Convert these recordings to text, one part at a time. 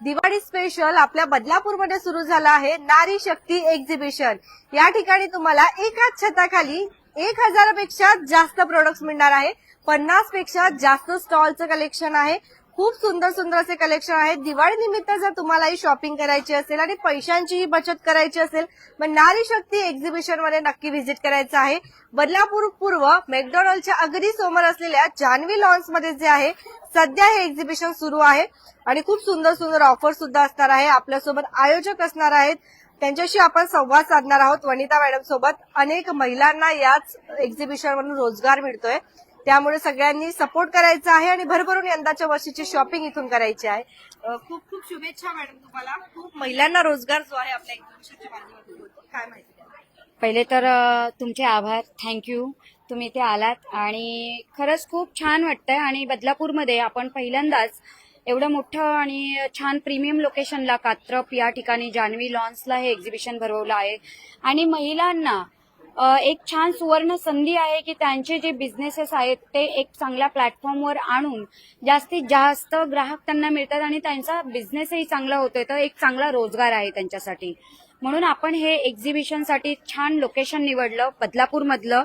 Diwali special आपल्या बदलापूरमध्ये सुरू झालं आहे नारी शक्ती एक्झिबिशन या ठिकाणी तुम्हाला एकाच छताखाली एक हजारापेक्षा जास्त प्रोडक्ट्स मिळणार आहे. पन्नासपेक्षा जास्त स्टॉलचं कलेक्शन आहे. खूप सुंदर सुंदर असे कलेक्शन आहेत. दिवाळी निमित्त जर तुम्हालाही शॉपिंग करायची असेल आणि पैशांचीही बचत करायची असेल मग नारी शक्ती एक्झिबिशनमध्ये नक्की व्हिजिट करायचं आहे. बदलापूर पूर्व मॅकडॉनल्डच्या अगदी समोर असलेल्या जान्हवी लॉन्समध्ये जे आहे सध्या हे एक्झिबिशन सुरू आहे. आणि खूप सुंदर सुंदर ऑफर सुद्धा असणार आहे. आपल्यासोबत आयोजक असणार आहेत. त्यांच्याशी आपण संवाद साधणार आहोत. वनिता मॅडम सोबत अनेक महिलांना याच एक्झिबिशन मधून रोजगार मिळतोय. त्यामुळे सगळ्यांनी सपोर्ट करायचा आहे आणि भरभरून यंदाच्या वर्षीची शॉपिंग इथून करायची आहे. खूप खूप शुभेच्छा मॅडम तुम्हाला. खूप महिलांना रोजगार जो आहे आपल्या एक्झिबिशनच्या माध्यमातून काय माहिती पहिले तर तुमचे आभार. थँक्यू तुम्ही इथे आलात आणि खरंच खूप छान वाटतंय आणि बदलापूरमध्ये आपण पहिल्यांदाच एवढं मोठं आणि छान प्रीमियम लोकेशनला कात्रप या ठिकाणी जान्हवी लॉन्सला हे एक्झिबिशन भरवलं आहे. आणि महिलांना एक छान सुवर्ण संधी आहे की त्यांचे जे बिझनेसेस आहेत ते एक चांगल्या प्लॅटफॉर्मवर आणून जास्तीत जास्त ग्राहक त्यांना मिळतात आणि त्यांचा बिझनेसही चांगला होतोय तर एक चांगला रोजगार आहे त्यांच्यासाठी. म्हणून आपण हे एक्झिबिशनसाठी छान लोकेशन निवडलं बदलापूरमधलं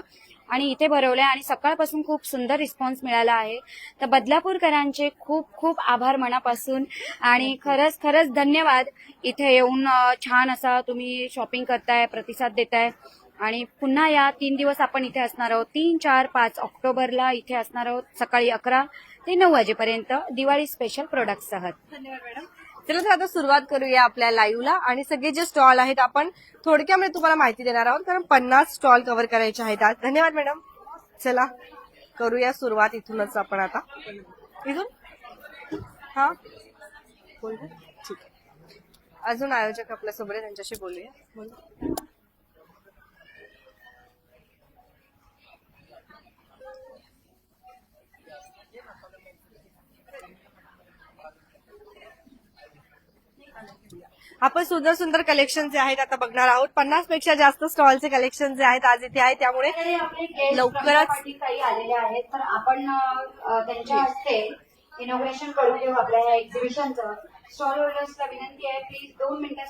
आणि इथे भरवलंय आणि सकाळपासून खूप सुंदर रिस्पॉन्स मिळाला आहे. तर बदलापूरकरांचे खूप खूप आभार मनापासून आणि खरंच खरंच धन्यवाद. इथे येऊन छान असा तुम्ही शॉपिंग करताय प्रतिसाद देताय. आणि पुन्हा या तीन दिवस आपण इथे असणार आहोत. तीन चार पाच ऑक्टोबरला इथे असणार आहोत सकाळी अकरा ते नऊ वाजेपर्यंत दिवाळी स्पेशल प्रोडक्टसह धन्यवाद मॅडम. चला तर आता सुरुवात करूया आपल्या लाईव्हला आणि सगळे जे स्टॉल आहेत आपण थोडक्यामध्ये म्हणजे तुम्हाला माहिती देणार आहोत कारण पन्नास स्टॉल कव्हर करायचे आहेत आज. धन्यवाद मॅडम. चला करूया सुरुवात इथूनच आपण आता. इथून? हा? बोल ठीक आहे. अजून आयोजक आपल्यासोबत त्यांच्याशी बोलूया. आपण सुंदर सुंदर कलेक्शन जे आहेत आता बघणार आहोत. पन्नासपेक्षा जास्त स्टॉलचे कलेक्शन जे आहेत आज इथे आहे त्यामुळे लवकरच काही आलेले आहेत. तर आपण त्यांच्या हस्ते इनोग्रेशन करून देऊ आपल्या या एक्झिबिशनचं स्टॉल होल्डर्सला विनंती आहे प्लीज दोन मिनिटं